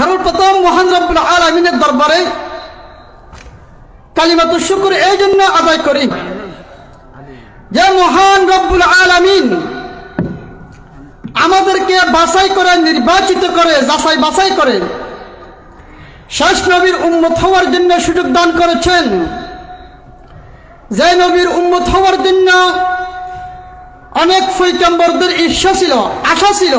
সর্বপ্রথম মহান রব্বুল আলমিনের দরবারে কালিমাত শুকুর এই জন্য আদায় করি যে মহান রব্বুল আলামিন আমাদেরকে বাছাই করে, নির্বাচিত করে, যাচাই বাছাই করে শেষ নবীর উম্মত হওয়ার জন্য সুযোগ দান করেছেন। যে নবীর উম্মত হওয়ার জন্য অনেক ফৈকাম্বরদের ঈর্ষা ছিল, আশা ছিল।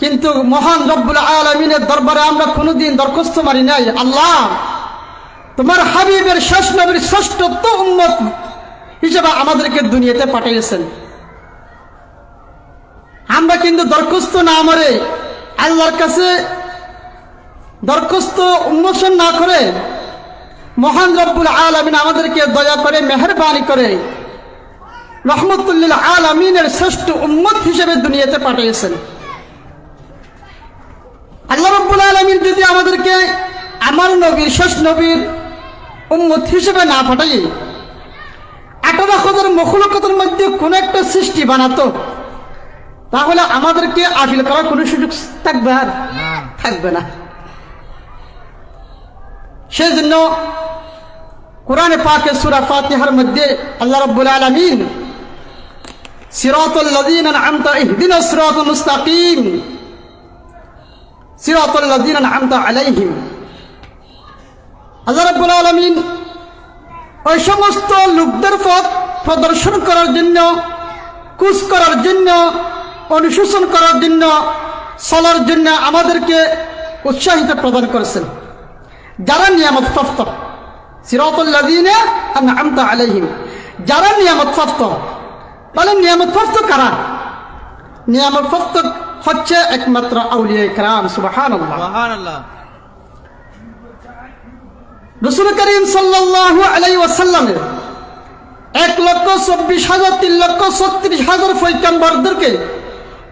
কিন্তু মহান রব্বুল আলমিনের দরবারে আমরা কোনোদিন দরখাস্ত মারি নাই। আল্লাহ, তোমার হাবিবের শেষ নবীর শ্রেষ্ঠত্ব উম্মত হিসেবে আমাদেরকে দুনিয়াতে পাঠিয়েছেন। আমরা কিন্তু দরখাস্ত না মরে আল্লাহর কাছে দরখাস্ত উন্মোচন না করে মহান রব্বুল আলমিন আমাদেরকে দয়া করে, মেহরবানি করে রহমতুল্লিল আলমিনের শ্রেষ্ঠ উম্মত হিসেবে দুনিয়াতে পাঠিয়েছেন আল্লাহ রব্বুল আলমিন যদি আমাদেরকে আমার নবীর, শেষ নবীর উম্মত হিসেবে না পাঠাই আঠারো হাজার মখলকতের মধ্যে কোন একটা সৃষ্টি বানাতো, তাহলে আমাদেরকে আপিল করার কোনো সুযোগ থাকবে আর থাকবে না। সেই জন্য কোরআনে পাকে সুরা ফাতিহার মধ্যে আল্লাহ রব্বুল আলমিন, সিরাতুল লাযীন আনআমতা ইহদিনাস সিরাতাল মুস্তাকিম ওই সমস্ত লোকদের পথ প্রদর্শন করার জন্য কুচ করার জন্য, অনুশোচন করার জন্য, চলার জন্য আমাদেরকে উৎসাহিত প্রদান করেছেন। যারা নিয়ামত প্রাপ্ত সিরাতুল্লাদিনে আলাইহিম, যারা নিয়ামত প্রাপ্ত, তাহলে নিয়ামত প্রাপ্ত কারা? নিয়ামত প্রাপ্ত হচ্ছে একমাত্র আউলিয়া কালাম এক লক্ষ চব্বিশ হাজার তিন লক্ষ ছত্রিশ হাজার ফৈকাম্বরদেরকে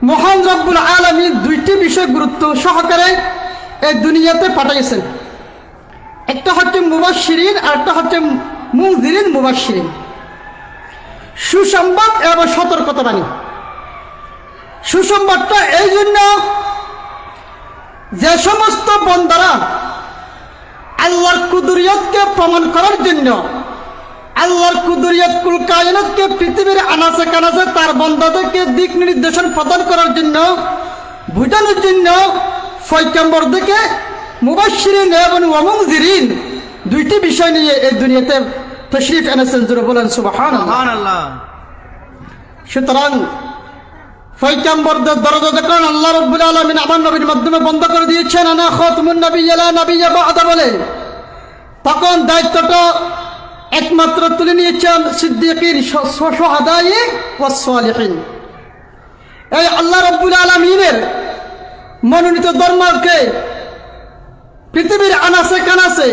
মহান রব্বুল আলমী দুইটি বিষয় গুরুত্ব সহকারে এই দুনিয়াতে পাঠাইছেন। একটা হচ্ছে মুবাসিরিন আর একটা হচ্ছে মুজিরিন মুবাসিরিন সুসংবাদ এবং সতর্কতা বাণী সুসংবাদটা এই জন্য যে সমস্ত বন্দারা আল্লাহর কুদুরিয়তকে প্রমাণ করার জন্য আল্লাহর কুদুরিয়ত কুল কায়নাতকে পৃথিবীর আনাচে কানাচে তার বন্ধাদেরকে দিক নির্দেশন প্রদান করার জন্য ভুটানের জন্য ফৈকাম্বরদেরকে মুবাসিরিন এবং ওয়ামুজিরিন দুইটি বিষয় নিয়ে এই দুনিয়াতে তশরিফ এনেছেন সুবাহান সুতরাং আল্লাহ আমার নবীর মাধ্যমে বন্ধ করে দিয়েছেন বাদা বলে। তখন দায়িত্বটা একমাত্র তুলে নিয়েছেন ও এই আল্লাহ রব্বুল আলমিনের মনোনীত ধর্মকে পৃথিবীর আনাসে কানাসে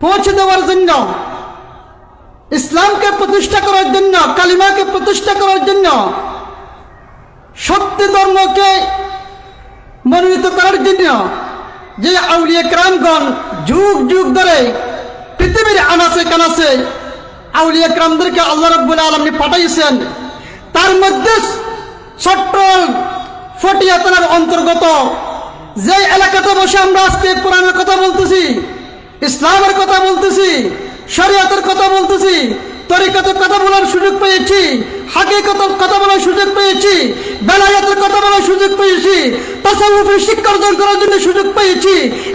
পৌঁছে দেওয়ার জন্য, ইসলামকে প্রতিষ্ঠা করার জন্য, কালিমাকে প্রতিষ্ঠা করার জন্য সত্য ধর্মকে মনোনীত করার জন্য যে আউলিয়া ক্রামগণ যুগ যুগ ধরে পৃথিবীর আনাসে কানাসে আউলিয়া ক্রামদেরকে আল্লাহ রব্বুল আলমী পাঠাইছেন, তার মধ্যে ছোট্ট ফটিয়াতনার অন্তর্গত যে এলাকাতে বসে আমরা আজকে কোরআনের কথা বলতেছি, ইসলামের কথা বলতেছি, শরিয়াতের কথা বলতেছি, তরিকাতের কথা বলার সুযোগ পেয়েছি, হাকিকতের কথা বলার সুযোগ পেয়েছি বেলায়াতের কথা বলার সুযোগ পেয়েছি। তাসাউফের শিক্ষা অর্জন করার জন্য সুযোগ পেয়েছি।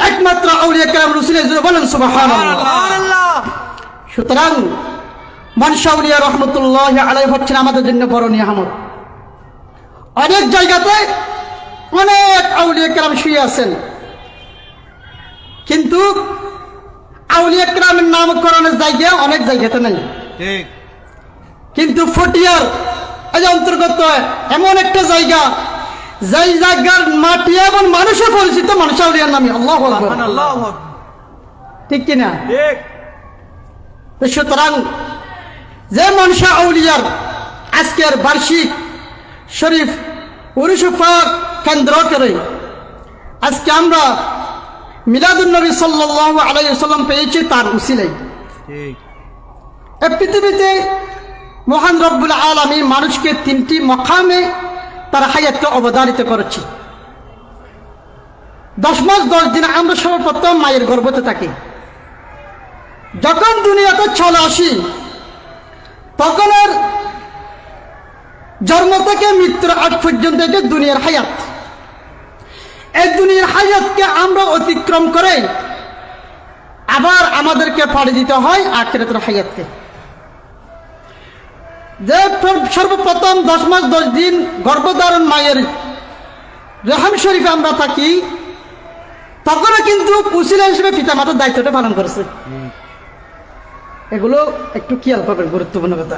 একমাত্র আউলিয়া কালাম রসুলের জন্য বলেন সুবহানাল্লাহ। সুবহানাল্লাহ। সুতরাং মানসাউলিয়া রহমতুল্লাহ আলাই হচ্ছেন আমাদের জন্য বড় নিয়ামত। অনেক জায়গাতে অনেক আউলিয়া কেরাম শুয়ে আছেন। কিন্তু আউলিয়া কেরামের নামকরণের জায়গা অনেক জায়গাতে নেই। ঠিক। কিন্তু ফটিয়ার যে অন্তর্গত এমন একটা জায়গা যেই জায়গার মাটি এবং মানুষে পরিচিত মানুষ আউলিয়ার নামে। আল্লাহ ঠিক কিনা সুতরাং যে মনসা আউলিয়ার আজকের বার্ষিক শরীফ উরুসুফা কেন্দ্র করে আজকে আমরা মিলাদুল নবী সাল্লাহ আলাইসাল্লাম পেয়েছি তার উসিলাই এ পৃথিবীতে মহান রব্বুল আলমী মানুষকে তিনটি মকামে তার হায়াতকে অবদারিত করেছে। দশ মাস, দশ দিন আমরা সর্বপ্রথম মায়ের গর্ভতে থাকি। যখন দুনিয়াতে চলে আসি, তখন আর জন্ম থেকে মৃত্যুর আগ পর্যন্ত যে দুনিয়ার হায়াত, এই দুনিয়ার হায়াতকে আমরা অতিক্রম করে আবার আমাদেরকে পাড়ি দিতে হয় আখেরাতের হায়াতকে। যে সর্বপ্রথম দশ মাস, দশ দিন গর্ভধারণ মায়ের রেহাম শরীফে আমরা থাকি, তখনও কিন্তু উসিলা হিসেবে পিতামাতার দায়িত্বটা পালন করেছে। এগুলো একটু খেয়াল করবেন, গুরুত্বপূর্ণ কথা।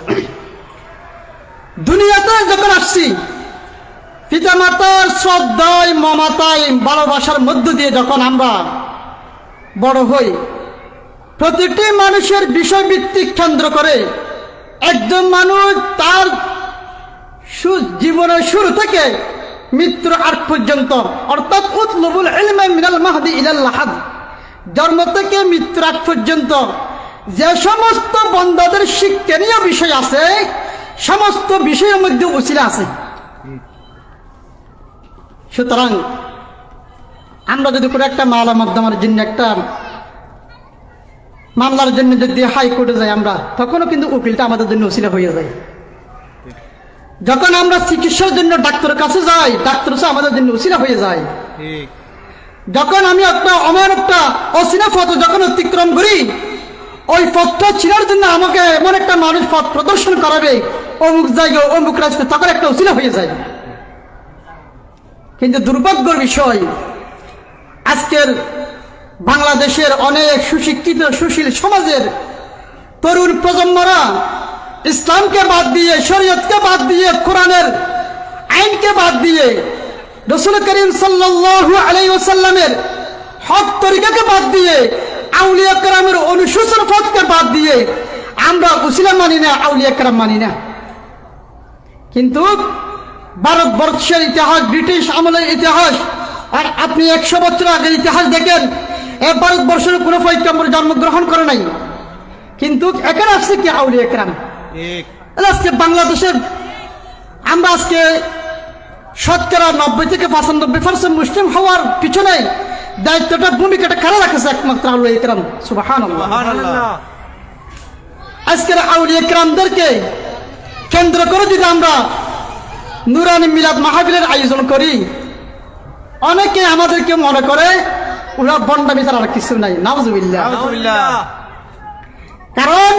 দুনিয়াতে যখন আসছি, পিতামাতার শ্রদ্ধায়, মমতায়, ভালোবাসার মধ্য দিয়ে যখন আমরা বড় হই, প্রতিটি মানুষের বিষয়ভিত্তিক কেন্দ্র করে একজন মানুষ তার জীবনের শুরু থেকে মৃত্যুর আগ পর্যন্ত, অর্থাৎ উতলুবুল মিনাল মাহদি ইলাল লাহাদ, জন্ম থেকে মৃত্যুর আগ পর্যন্ত যে সমস্ত বন্ধাদের শিক্ষণীয় বিষয় আছে, সমস্ত বিষয়ের মধ্যে উচিলা আছে। সুতরাং আমরা যদি কোনো একটা মালা মাধ্যমের জন্য একটা মামলার জন্য যদি হাইকোর্টে যাই আমরা তখনও কিন্তু উকিলটা আমাদের জন্য উচিলা হয়ে যায়। যখন আমরা চিকিৎসার জন্য ডাক্তারের কাছে যাই ডাক্তার আমাদের জন্য উচিলা হয়ে যায়। যখন আমি একটা আমার একটা অচেনা পথ যখন অতিক্রম করি ওই পথটা চিনার জন্য আমাকে এমন একটা মানুষ পথ প্রদর্শন করাবে অমুক জায়গায় অমুক রাস্তায় তখন একটা উচিলা হয়ে যায়। কিন্তু দুর্ভাগ্যর বিষয় আজকের বাংলাদেশের অনেক সুশিক্ষিত, সুশীল সমাজের তরুণ প্রজন্মরা ইসলামকে বাদ দিয়ে, শরীয়তকে বাদ দিয়ে, কোরআনের আইনকে বাদ দিয়ে রসুল করিম সাল্লাল্লাহু আলাইহি ওয়াসাল্লামের হক তরিকাকে বাদ দিয়ে, আউলিয়া কেরামের অনুশোচন পথকে বাদ দিয়ে আমরা উসিলা মানি না, আউলিয়া কেরাম মানি না। কিন্তু ভারতবর্ষের ইতিহাস, ব্রিটিশ আমলের ইতিহাস, আর আপনি একশো বছর আগের ইতিহাস দেখেন এ ভারতবর্ষের কোনো পৈকম্বর জন্মগ্রহণ করে নাই। কিন্তু এখানে আসছে কি আউলি কেরাম ঠিক আজকে বাংলাদেশের আমরা আজকে শতকরা নব্বই থেকে পঁচানব্বই পার্সেন্ট মুসলিম হওয়ার পিছনে দায়িত্বটা ভূমিকাটা কারা রাখেছে একমাত্র আউলিয়া ইকরাম সুবাহান আজকের আউলিয়া ইকরামদেরকে কেন্দ্র করে যদি আমরা নুরানি মিলাদ মাহফিলের আয়োজন করি অনেকে আমাদেরকে মনে করে ওরা বন্ডামি ছাড়া আর কিছু নাই নাউজুবিল্লাহ। কারণ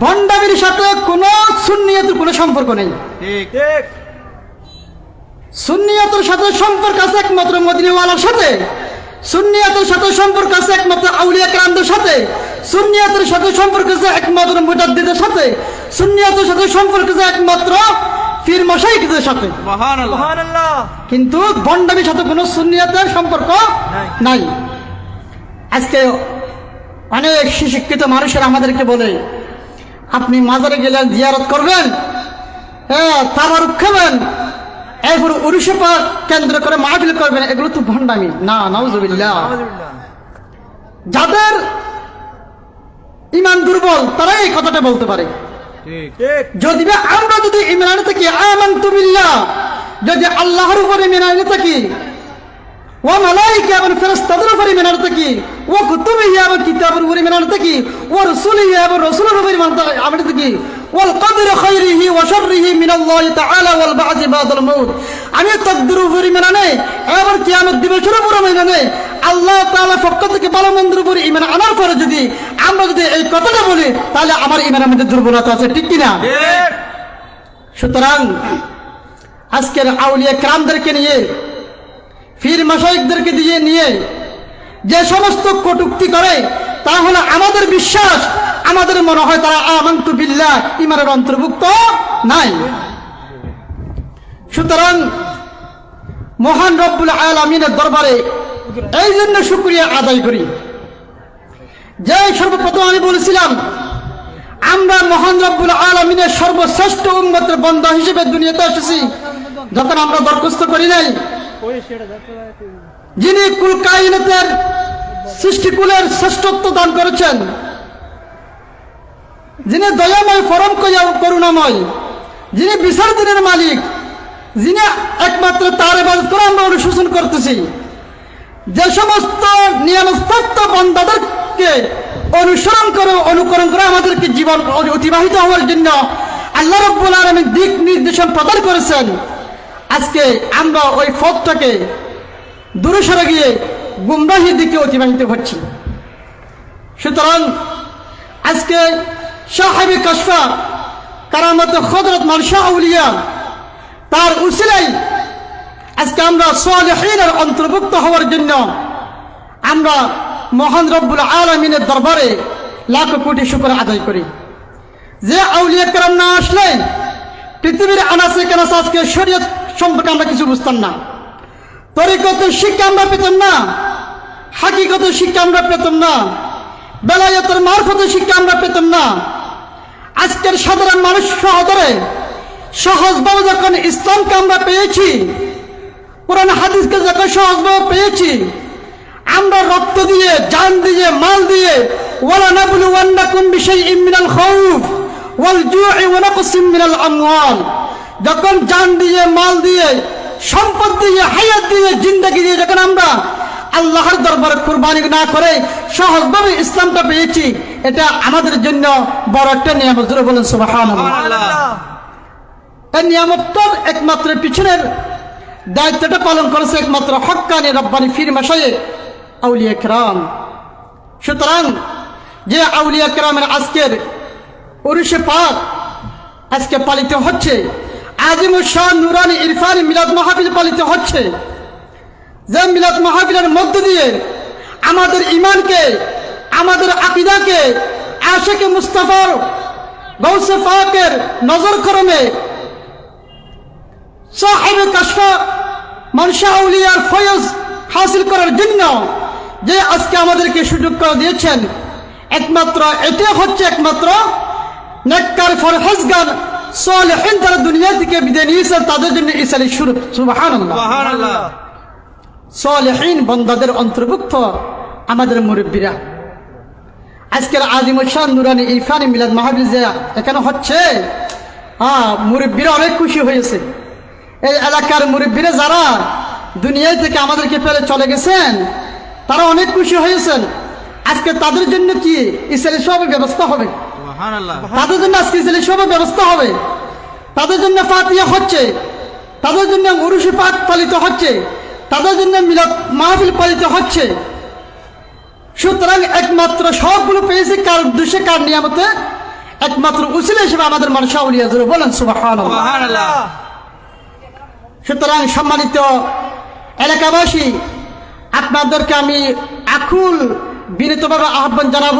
বন্ডামির সাথে কোনো সুন্নিয়তের কোনো সম্পর্ক নেই। ঠিক। ঠিক। সুন্নিয়তের সাথে সম্পর্ক আছে একমাত্র মদিনীওয়ালার সাথে। সুন্নিয়তের সাথে সম্পর্ক আছে একমাত্র আউলিয়া ক্রান্তের সাথে। সুন্নিয়তের সাথে সম্পর্ক আছে একমাত্র মুজাদ্দিদের সাথে। সুন্নিয়তের সাথে সম্পর্ক আছে একমাত্র পীর মশাইকদের সাথে। সুবহানাল্লাহ সুবহানাল্লাহ কিন্তু বন্ডামির সাথে কোনো সুন্নিয়তের সম্পর্ক নাই। আজকে অনেক সুশিক্ষিত মানুষের আমাদেরকে বলে আপনি মাজারে গেলে জিয়ারত করবেন হ্যাঁ তাবার খাবেন এরপর উড়িষ্যা কেন্দ্র করে মাহফিল করবেন এগুলো তো ভণ্ডামি। না নাউজুবিল্লাহ। যাদের ইমান দুর্বল তারাই এই কথাটা বলতে পারে। যদি আমরা যদি ইমরান থাকি, আমান্তু বিল্লাহ। যদি আল্লাহর উপরে মেনে থাকি ও মালাইকা এবং ফেরেশতাদের উপরে মেনে থাকি ও কুতুবিহি এবং কিতাবের উপরে মেনে থাকি ও রাসূলিহি এবং রাসূলের উপরে মিনানে থাকি। ওয়া শাররিহি মিন আল্লাহ তাআলা ওয়াল বা'থ বাদাল মাউত। আমি তাকদীর উপরে মিনানে এবং কিয়ামত দিবসের উপরে মিনানে আল্লাহ তাআলা পক্ষ থেকে ভালো মন্দের উপরে ঈমান আনার পরে যদি আমরা যদি এই কথাটা বলি তাহলে আমার ঈমানের মধ্যে দুর্বলতা আছে ঠিক কিনা? সুতরাং আজকের আউলিয়া ক্রামদেরকে নিয়ে ফির মাসাইকদেরকে দিয়ে নিয়ে যে সমস্ত কটুক্তি করে তা হলো আমাদের বিশ্বাস। আমাদের মনে হয় তারা আমান্তু বিল্লাহ ইমানের অন্তর্ভুক্ত নাই। সুতরাং মহান রব্বুল আলমিনের দরবারে এই জন্য শুক্রিয়া আদায় করি। যে সর্বপ্রথম আমি বলেছিলাম, আমরা মহান রব্বুল আলমিনের সর্বশ্রেষ্ঠ উন্মতের বন্ধ হিসেবে দুনিয়াতে এসেছি। যখন আমরা দরখাস্ত করি নাই, যিনি কুল কায়নাতের সৃষ্টিকুলের শ্রেষ্ঠত্ব দান করেছেন। যিনি দয়াময় কয়া- করুণাময়, যিনি বিচার দিনের মালিক, যিনি একমাত্র তার এবার করে আমরা অনুশোচন করতেছি। যে সমস্ত নিয়মস্তত্ব বন্ধাদেরকে অনুসরণ করে অনুকরণ করে আমাদেরকে জীবন অতিবাহিত হওয়ার জন্য আল্লাহ রব্বুল আলমী দিক নির্দেশন প্রদান করেছেন। আজকে আমরা ওই পথটাকে দূরে সরে গিয়ে গুমরাহির দিকে অতিবাহিত হচ্ছি। সুতরাং আজকে সাহেবি কসফা কারামত খদরত মানসা আউলিয়া তার উসিলাই আজকে আমরা সোয়ালেহিনের অন্তর্ভুক্ত হওয়ার জন্য আমরা মহান রব্বুল আলমিনের দরবারে লাখ কোটি শুক্র আদায় করি। যে আউলিয়া কারাম না আসলে পৃথিবীর আনাসে কেনাসে আজকে শরীয়ত সম্পর্কে আমরা কিছু বুঝতাম না। তরিকতের শিক্ষা আমরা পেতাম না। হাকিগতের শিক্ষা আমরা পেতাম না। বেলায়তের মারফতের শিক্ষা আমরা পেতাম না। আজকের সাধারণ মানুষ সহদরে সহজভাবে যখন ইসলামকে আমরা পেয়েছি, কোরআন হাদিসকে যখন সহজভাবে পেয়েছি, আমরা রক্ত দিয়ে, জান দিয়ে, মাল দিয়ে, ওয়ালা নাবলু ওয়ান্নাকুম বিশাইইম মিনাল খাউফ ওয়াল জু'i ওয়া নাকসিম মিনাল আমওয়াল। যখন জান দিয়ে, মাল দিয়ে, সম্পদ দিয়ে, হায়াত দিয়ে, জিন্দেগি দিয়ে যখন আমরা আল্লাহর দরবারে কুরবানি না করে সহজভাবে ইসলামটা পেয়েছি এটা আমাদের জন্য বড় একটা নিয়ামত। জোরে বলেন সুবহানাল্লাহ। এই নিয়ামতটার একমাত্র পিছনের দায়িত্বটা পালন করেছে একমাত্র হক্কানি রব্বানি ফির মাসায়ে আউলিয়া কেরাম। সুতরাং যে আউলিয়া কেরামের আজকের উরুষে পাক আজকে পালিত হচ্ছে আজিম শাহ নুরানি ইরফানি মিলাদ মাহফিল পালিত হচ্ছে। যে মিলাদ মধ্য দিয়ে আমাদের ইমানকে আমাদের আকিদাকে, আশেকে মুস্তাফার গৌসে ফাকের নজর করমে কাশফা মনসা আউলিয়ার ফয়জ হাসিল করার জন্য যে আজকে আমাদেরকে সুযোগ করে দিয়েছেন, একমাত্র এটা হচ্ছে একমাত্র নেককার ফরহেজগান সালেহিন যারা দুনিয়া থেকে বিদায় নিয়েছেন তাদের জন্য ইসালি শুরু। সুবহানাল্লাহ। সালেহীন বন্দাদের অন্তর্ভুক্ত আমাদের মুরব্বীরা। আজকের আজিমুসান নুরানি ইরফানি মিলাদ মাহাবিল যে এখানে হচ্ছে হ্যাঁ মুরব্বীরা অনেক খুশি হয়েছে। এই এলাকার মুরব্বীরা যারা দুনিয়া থেকে আমাদেরকে ফেলে চলে গেছেন তারা অনেক খুশি হয়েছেন। আজকে তাদের জন্য কি ইসরায়েলি সব ব্যবস্থা হবে? তাদের জন্য আজকে ইসরায়েলি সব ব্যবস্থা হবে? তাদের জন্য ফাতিয়া হচ্ছে তাদের জন্য উরুষি পাক পালিত হচ্ছে। তাদের জন্য মিলাদ মাহফিল পালিত হচ্ছে। সুতরাং একমাত্র সবগুলো পেয়েছে কার উদ্দেশ্যে কার নিয়ামতে? একমাত্র উসিল হিসেবে আমাদের মানুষ আউলিয়া জুড়ে বলেন সুবহানাল্লাহ। সুতরাং সম্মানিত এলাকাবাসী আপনাদেরকে আমি আকুল বিনীতভাবে আহ্বান জানাব।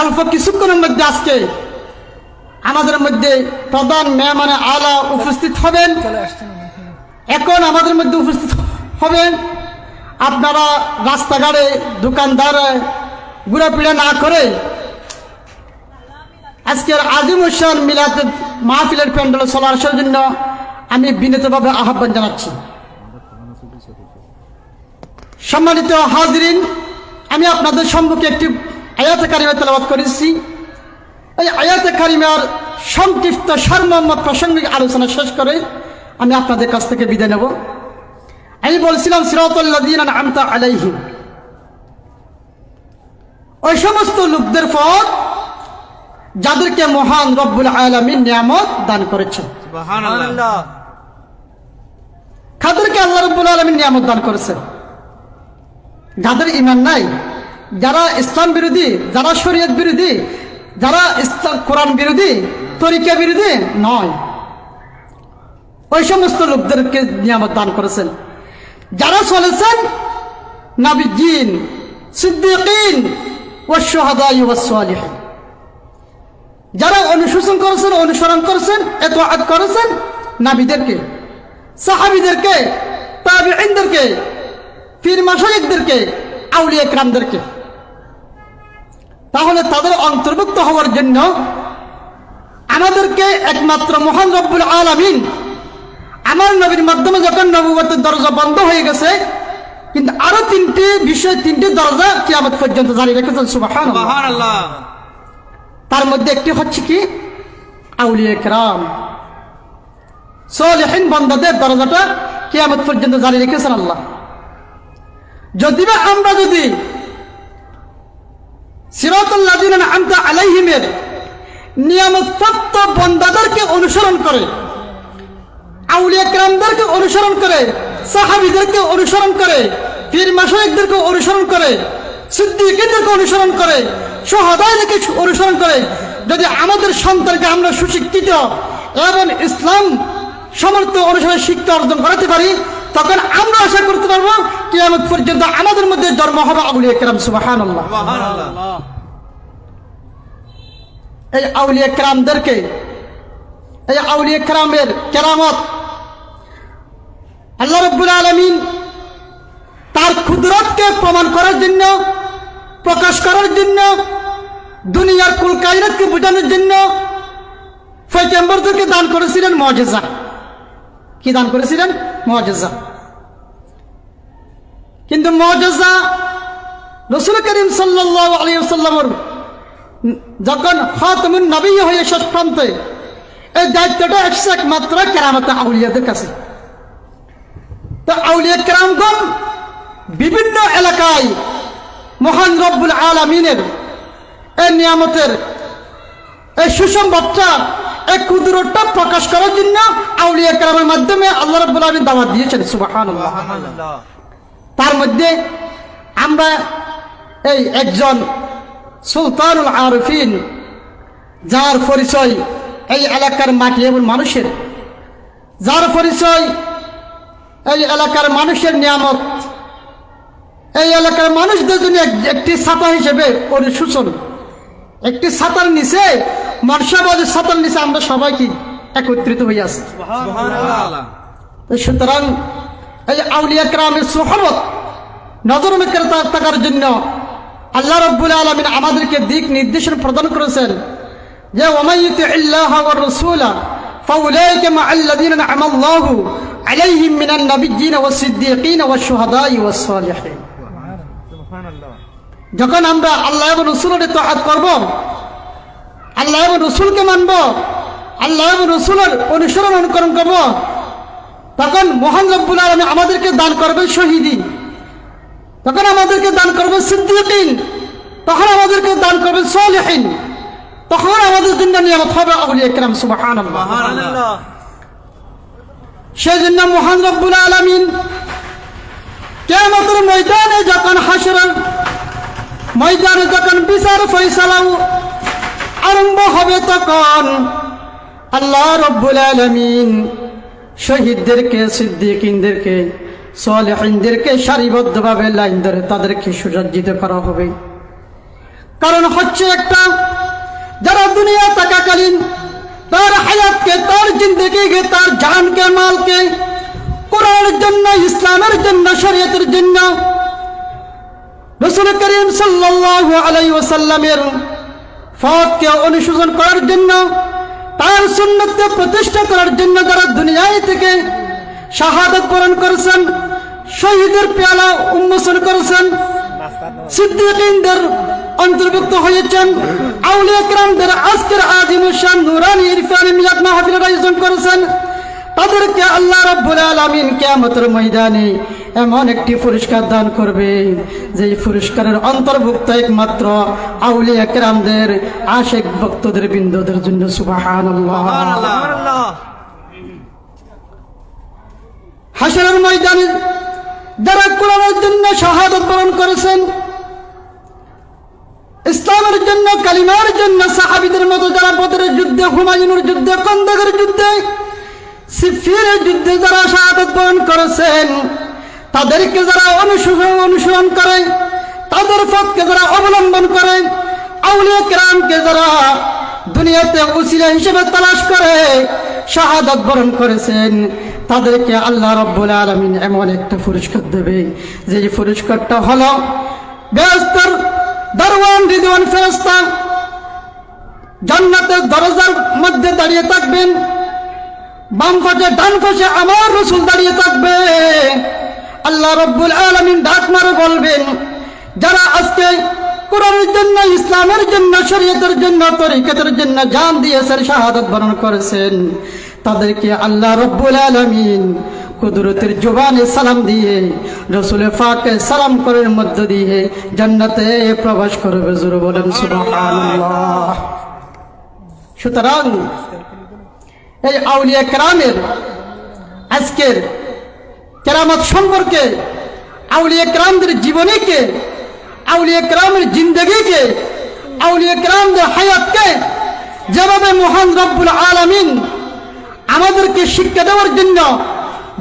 অল্প কিছুক্ষণের মধ্যে আজকে আমাদের মধ্যে প্রধান মেহমানে আলা উপস্থিত হবেন। এখন আমাদের মধ্যে উপস্থিত হবেন আপনারা রাস্তাঘাটে, দোকানদারে ঘুরাফিরা না করে আজকের আজিম হোসেন মিলাদ মাহফিলের প্যান্ডেলে চলে আসার জন্য আমি বিনীতভাবে আহ্বান জানাচ্ছি। সম্মানিত হাজরিন, আমি আপনাদের সম্মুখে একটি আয়াতে কারিমা তেলাবাদ করেছি। এই আয়াতে কারিমার সংক্ষিপ্ত সারমর্ম প্রাসঙ্গিক আলোচনা শেষ করে আমি আপনাদের কাছ থেকে বিদায় নেব। আমি বলছিলাম সিরাতুল্লাদিন আমতা আলাইহিম। ওই সমস্ত লোকদের পথ যাদেরকে মহান রব্বুল আলমিন নিয়ামত দান করেছেন। কাদেরকে আল্লাহ রব্বুল আলমিন নিয়ামত দান করেছেন? যাদের ইমান নাই যারা ইসলাম বিরোধী যারা শরীয়ত বিরোধী যারা ইসলাম কোরআন বিরোধী তরিকা বিরোধী নয়। ওই সমস্ত লোকদেরকে নিয়ামত দান করেছেন। যারা চলেছেন নাবিজিন সিদ্দিকিন যারা অনুশোচন করেছেন, অনুসরণ করেছেন এত আদ করেছেন, নাবিদেরকে, সাহাবিদেরকে, তাবিঈনদেরকে, পীর মাসাইকদেরকে আউলিয়া ক্রামদেরকে তাহলে তাদের অন্তর্ভুক্ত হওয়ার জন্য আমাদেরকে একমাত্র মহান রব্বুল আলামিন আমার নবীর মাধ্যমে যখন নবুবতের দরজা বন্ধ হয়ে গেছে কিন্তু আরও তিনটি বিষয় তিনটি দরজা কিয়ামত পর্যন্ত জারি রেখেছেন তার মধ্যে একটি হচ্ছে কি? আউলিয়া কেরাম। সলেহীন বন্দাদের দরজাটা কিয়ামত পর্যন্ত জারি রেখেছেন আল্লাহ। যদি বা আমরা যদি সিরাতুল্লাযিনা আনতা আলাইহিমের নিয়ামতপ্রাপ্ত বন্দাদেরকে অনুসরণ করে আউলিয়া ক্রামদেরকে অনুসরণ করে, সাহাবিদেরকে অনুসরণ করে, পীর মাসায়কদেরকে অনুসরণ করে, সিদ্দিকদেরকে অনুসরণ করে সহদায়দেরকে অনুসরণ করে। যদি আমাদের সন্তানকে আমরা সুশিক্ষিত এবং ইসলাম সমর্থ অনুসারে শিক্ষা অর্জন করাতে পারি, তখন আমরা আশা করতে পারব কিয়ামত পর্যন্ত আমাদের মধ্যে জন্ম হবে আউলিয়া কেরাম সুবাহান এই আউলিয়া কেরামদেরকে, এই আউলিয়া কেরামের কেরামত আল্লাহ রব্বুল আলমিন তার ক্ষুদ্রতকে প্রমাণ করার জন্য, প্রকাশ করার জন্য, দুনিয়ার কুল কায়নাতকে বোঝানোর জন্য ফৈকেম্বরদেরকে দান করেছিলেন মজেজা। কি দান করেছিলেন? মজেজা। কিন্তু মজেজা রসুল করিম সাল্লাহ যখন খাতমুন নবী হয়ে শেষ প্রান্তে এই দায়িত্বটা এসছে একমাত্র কেরামত আউলিয়াদের কাছে। তো আউলিয়া কেরামগণ বিভিন্ন এলাকায় মহান রব্বুল আলমিনের এই নিয়ামতের এই সুসংবাদটা এই কুদরতটা প্রকাশ করার জন্য আউলিয়া কেরামের মাধ্যমে আল্লাহ রব্বুল আলমিন দাওয়াত দিয়েছেন সুবাহান তার মধ্যে আমরা এই একজন সুলতানুল আরফিন যার পরিচয় এই এলাকার মাটি এবং মানুষের যার পরিচয় এই এলাকার মানুষের নিয়ামত। এই এলাকার মানুষদের জন্য একটি ছাতা হিসেবে অনুশোচন একটি ছাতার নিচে মনসাবাদের ছাতার নিচে আমরা সবাই কি একত্রিত হয়ে আছি। সুতরাং এই আউলিয়া ক্রামের সোহবত নজর থাকার জন্য আল্লাহ রব্বুল আলমিন আমাদেরকে দিক নির্দেশন প্রদান করেছেন যে ওমাইত ইল্লাহ ওয়া রাসূলা ফাউলাইকা মা আল্লাযীনা আনআমা আল্লাহু ওয়াস সিদ্দীকিন ওয়াস শুহাদাই ওয়াস সালিহিন। যখন আমরা আল্লাহ এবং রসুলের তোহাত করব আল্লাহ এবং রসুলকে মানব আল্লাহ এবং রসুলের অনুসরণ অনুকরণ করব তখন মহান রব্বুল আলমী আমাদেরকে দান করবে শহীদি তখন আমাদেরকে দান করবে সিদ্দিকিন। তখন আমাদেরকে দান করবে সলিহীন। তখন আমাদের জন্য নিয়ামত হবে আউলিয়া একরাম সুবহানাল্লাহ। সুবহানাল্লাহ সেই জন্য মহান রব্বুল আলমিন কেমতের ময়দানে যখন হাসরের ময়দানে যখন বিচার ফয়সালাও আরম্ভ হবে, তখন আল্লাহ রব্বুল আলমিন শহীদদেরকে, সিদ্দিকিনদেরকে সোয়ালেহিনদেরকে সারিবদ্ধভাবে লাইন ধরে তাদেরকে সুসজ্জিত করা হবে। কারণ হচ্ছে একটা, যারা দুনিয়া থাকাকালীন তার হায়াতকে, তার জিন্দগিকে, তার জানকে মালকে, কোরআনের জন্য, ইসলামের জন্য, শরীয়তের জন্য রসুল করিম সাল্লাল্লাহু আলাইহি ওয়াসাল্লামের ফতকে অনুশোচন করার জন্য, তার সুন্নতকে প্রতিষ্ঠা করার জন্য যারা দুনিয়ায় থেকে শাহাদত বরণ করেছেন, শহীদের পেয়ালা উন্মোচন করেছেন অন্তর্ভুক্ত হয়েছেন আজকের আজিম শান নুরানি ইরফানি মিলাদ মাহফিলের আয়োজন করেছেন। তাদেরকে আল্লাহ আলামিন কিয়ামতের ময়দানে এমন একটি পুরস্কার দান করবে যে পুরস্কারের অন্তর্ভুক্ত একমাত্র আউলিয়া একরামদের আশেক ভক্তদের বিন্দুদের জন্য সুবহানাল্লাহ। হাসরের ময়দানে যারা কোরআনের জন্য শাহাদত বরণ করেছেন, ইসলামের জন্য, কালিমার জন্য, সাহাবিদের মতো যারা বদরের যুদ্ধে, হুমায়ুনের যুদ্ধে, কন্দকের যুদ্ধে, সিফিরের যুদ্ধে যারা শাহাদত বরণ করেছেন, তাদেরকে যারা অনুসরণ অনুসরণ করে, তাদের পথকে যারা অবলম্বন করে, আউলিয়া কেরামকে যারা দুনিয়াতে উসিলা হিসেবে তালাশ করে, শাহাদত বরণ করেছেন। তাদেরকে আল্লাহ রব্বুল আলমিন এমন একটা পুরস্কার দেবে, যে পুরস্কারটা হলো ব্যস্তর দরওয়ান, রিদওয়ান ফেরস্তা জান্নাতের দরজার মধ্যে দাঁড়িয়ে থাকবেন। বাম পাশে, ডান পাশে আমার রসুল দাঁড়িয়ে থাকবে। আল্লাহ রব্বুল আলমিন ডাক মারে বলবেন, যারা আজকে কোরআনের জন্য, ইসলামের জন্য, শরীয়তের জন্য তরিকতের জন্য জান দিয়েছেন, শাহাদত বরণ করেছেন। তাদেরকে আল্লাহ রব্বুল আলমিন কুদরতের জোবানে সালাম দিয়ে, রসুল ফাকে সালাম করার মধ্য দিয়ে জান্নাতে প্রবেশ করবে। জোর বলেন সুতরাং এই আউলিয়া কেরামের আজকের কেরামত সম্পর্কে আউলিয়া কেরামদের জীবনীকে আউলিয়া জিন্দগিকে আউলিয়া হায়াতকে যেভাবে মহান রব্বুল আলামিন আমাদেরকে শিক্ষা দেওয়ার জন্য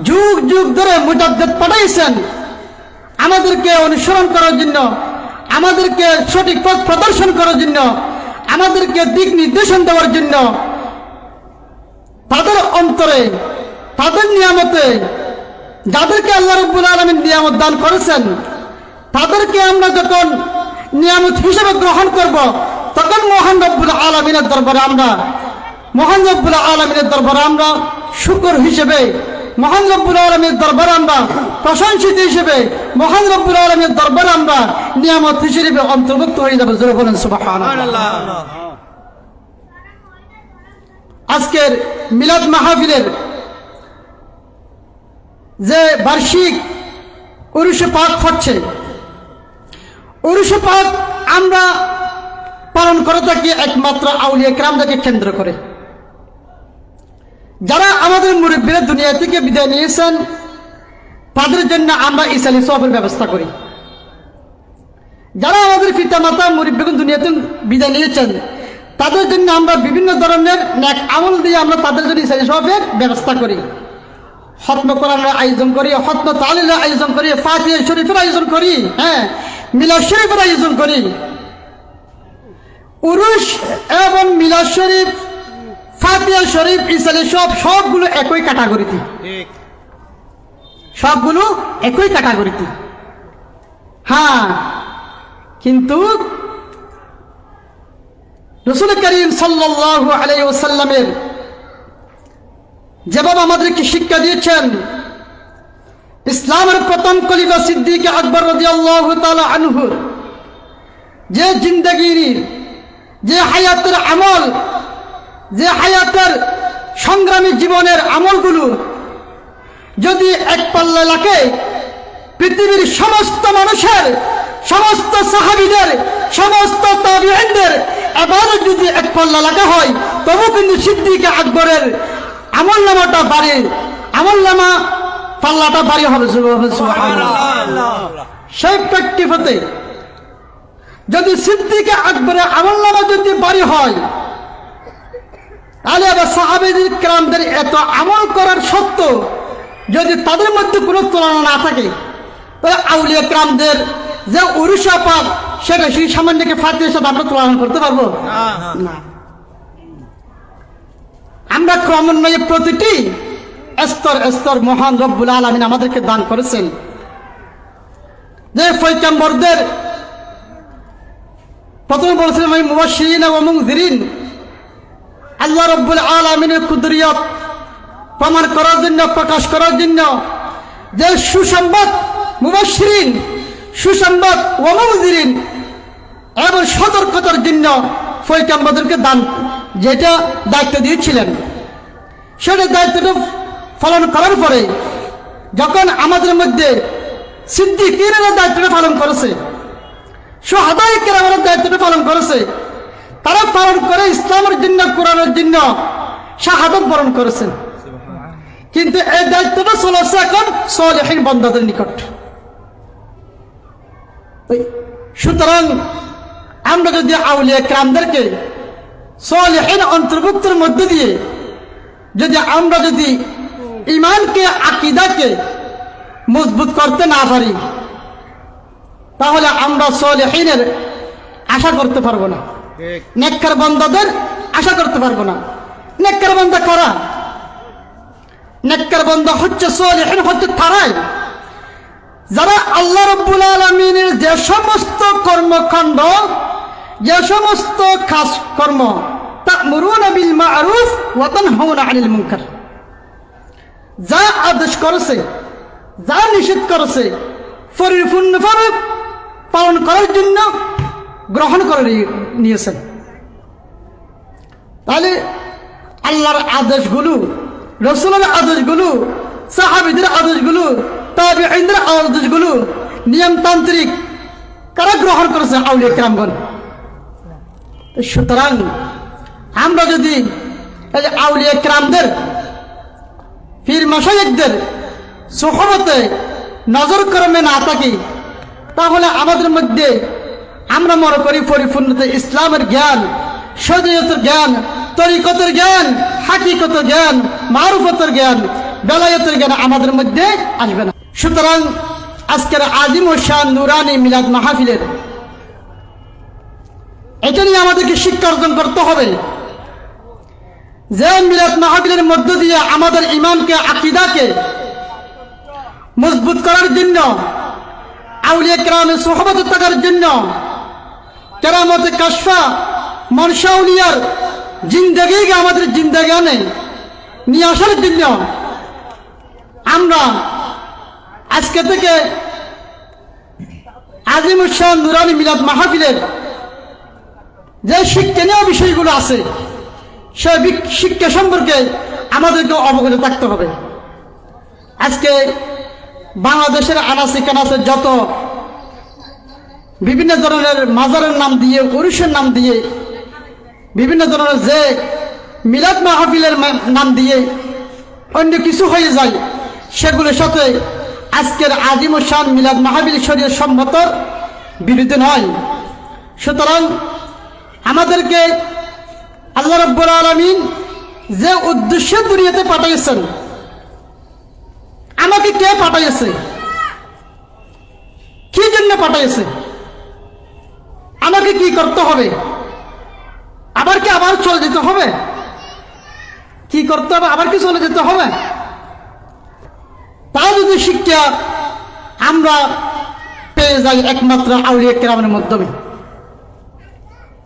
যুগ যুগ ধরে মুজাদ্দেদ পাঠাইছেন, আমাদেরকে অনুসরণ করার জন্য, আমাদেরকে সঠিক পথ প্রদর্শন করার জন্য, আমাদেরকে দিক নির্দেশন দেওয়ার জন্য, তাদের অন্তরে, তাদের নিয়ামতে, যাদেরকে আল্লাহ রব্বুল আলমিন নিয়ামত দান করেছেন তাদেরকে আমরা যখন নিয়ামত হিসেবে গ্রহণ করব, তখন মহান রব্বুল আলমিনের দরবারে আমরা, মহান রব্বুল আলমিনের দরবারে আমরা শুকর হিসেবে, মহান রব্বুল আলমীর দরবারে আমরা প্রশংসিত হিসেবে, মহান রব্বুল আলমীর দরবারে আমরা নিয়ামত হিসেবে অন্তর্ভুক্ত হয়ে যাবে। জোরে বলেন আজকের মিলাদ মাহফিলের যে বার্ষিক উরুষে পাক হচ্ছে উরুষে পাক আমরা পালন করে থাকি একমাত্র আউলিয়া ক্রামদাকে কেন্দ্র করে। যারা আমাদের মুরব্বীরা দুনিয়া থেকে বিদায় নিয়েছেন, তাদের জন্য আমরা ইসালি সবের ব্যবস্থা করি। যারা আমাদের পিতা মাতা মুরব্বীগুন দুনিয়াতে বিদায় নিয়েছেন, তাদের জন্য আমরা বিভিন্ন ধরনের ন্যাক আমল দিয়ে আমরা তাদের জন্য ইসালি সবের ব্যবস্থা করি। হত্ম কোরআনের আয়োজন করি হত্ম তালিলের আয়োজন করি, ফাতিহ শরীফের আয়োজন করি হ্যাঁ। মিলাদ শরীফের আয়োজন করি। এবং মিলাদ শরীফ ফাতিহা শরীফ ইসালি সব সবগুলো একই ক্যাটাগরিতে। সবগুলো একই ক্যাটাগরিতে। হ্যাঁ কিন্তু রসুল করিম সাল্লাহ আলাই ওসাল্লামের যেভাবে আমাদেরকে শিক্ষা দিয়েছেন ইসলামের প্রথম কলিফা সিদ্দিক আকবর আনহুর যে জিন্দগির, যে হায়াতের আমল, যে হায়াতের সংগ্রামী জীবনের আমলগুলো যদি এক পাল্লা লাগে, পৃথিবীর সমস্ত মানুষের, সমস্ত সাহাবিদের, সমস্ত তাবিআনদের এবার যদি এক পাল্লা লাগা হয়, তবু কিন্তু সিদ্দিকে আকবরের আমল নামাটা বাড়ে। আমল নামা পাল্লাটা বাড়ি হবে। সেই প্রেক্ষিপতে যদি সিদ্দিকে আকবরের আমল নামা যদি বাড়ি হয় তাহলে আবার সাহাবেদিক ক্রামদের এত আমল করার সত্ত্বেও যদি তাদের মধ্যে কোনো তুলনা না থাকে তাহলে আউলিয়া ক্রামদের যে উরুষা পাপ সেটা সেই সামান্যকে ফাটিয়ে সাথে আমরা তুলনা করতে পারব? না। আমরা ক্রমান্বয়ে প্রতিটি স্তর স্তর মহান রব্বুল আলমিন আমাদেরকে দান করেছেন। যে ফৈকাম্বরদের প্রথমে বলেছিলাম, আমি মুবাসিন এবং মুংজিরিন আল্লাহ রব্বুল আলমিনের কুদরিয়ত প্রমাণ করার জন্য, প্রকাশ করার জন্য যে সুসংবাদ মুবাসিরিন সুসংবাদ ওমুজিরিন এবং সতর্কতার জন্য ফৈকাম্বাদেরকে দান, যেটা দায়িত্ব দিয়েছিলেন। সেটা দায়িত্বটা পালন করার পরে যখন আমাদের মধ্যে সিদ্দিকিরা দায়িত্বটা পালন করেছে সহাদায় কেরামের দায়িত্বটা পালন করেছে, তারা পালন করে ইসলামের জন্য, কোরআনের জন্য শাহাদত বরণ করেছেন কিন্তু এই দায়িত্বটা চলেছে এখন সলেহীন বন্ধাদের নিকট। সুতরাং আমরা যদি আউলিয়া ক্রামদেরকে সলেহীন অন্তর্ভুক্তের মধ্যে দিয়ে যদি আমরা যদি ইমানকে আকিদাকে মজবুত করতে না পারি তাহলে আমরা সলেহীনের আশা করতে পারব না। নেককার বন্দাদের আশা করতে পারব না। নেককার বন্দা কারা? নেককার বন্দা হচ্ছে সলিহীন হচ্ছে তারাই। যারা আল্লাহ রব্বুল আলমিনের যে সমস্ত কর্মকাণ্ড যে সমস্ত খাস কর্ম তা মরুন বিল মারুফ ওয়াতান হউন আনিল মুনকার। যা আদেশ করেছে, যা নিষেধ করেছে পালন করার জন্য গ্রহণ করে নিয়ে- নিয়েছেন। তাহলে আল্লাহর আদেশগুলো, রসুলের আদেশগুলো, সাহাবিদের আদেশগুলো তবে আদেশগুলো নিয়মতান্ত্রিক কারা গ্রহণ করেছে আউলিয়া ক্রামগণ? সুতরাং আমরা যদি আউলিয়া ক্রামদের পীর মশাইকদের সহমতে নজর ক্রমে না থাকি, তাহলে আমাদের মধ্যে আমরা মনে করি পরিপূর্ণতা ইসলামের জ্ঞান, শরীয়তের জ্ঞান, তরিকতের জ্ঞান, হাকিকতের জ্ঞান, মারুফতের জ্ঞান, বেলায়তের জ্ঞান আমাদের মধ্যে আসবে না। সুতরাং আজকের আজিম ও শাহ নুরানি মিলাদ মাহফিলের এটা নিয়ে আমাদেরকে শিক্ষা অর্জন করতে হবে। যে মিলাদ মাহফিলের মধ্য দিয়ে আমাদের ইমানকে আকিদাকে মজবুত করার জন্য থাকার জন্য কাশফা মনসাউলিয়ার আমাদের নিয়ে আসার জন্য আমরা আজকে থেকে আজিম শাহ নুরানি মিলাদ মাহফিলের যে শিক্ষণীয় বিষয়গুলো আছে সে শিক্ষা সম্পর্কে আমাদেরকে অবগত থাকতে হবে। আজকে বাংলাদেশের আনাসে কানাসে যত বিভিন্ন ধরনের মাজারের নাম দিয়ে পুরুষের নাম দিয়ে, বিভিন্ন ধরনের যে মিলাদ মাহফিলের নাম দিয়ে অন্য কিছু হয়ে যায়, সেগুলোর সাথে আজকের আজিম শান মিলাদ মাহফিল শরীর সম্মতর বিরুদ্ধে নয়। সুতরাং আমাদেরকে আল্লাহ রব্বুল আলমিন যে উদ্দেশ্যে দুনিয়াতে পাঠাইছেন, আমাকে কে পাঠাইছে? কি জন্য পাঠাইছে? আমাকে কি করতে হবে? আবার কি আবার চলে যেতে হবে? কি করতে হবে? আবার কি চলে যেতে হবে? তা যদি শিক্ষা আমরা পেয়ে যাই একমাত্র আউলিয়া কেরামের মাধ্যমে।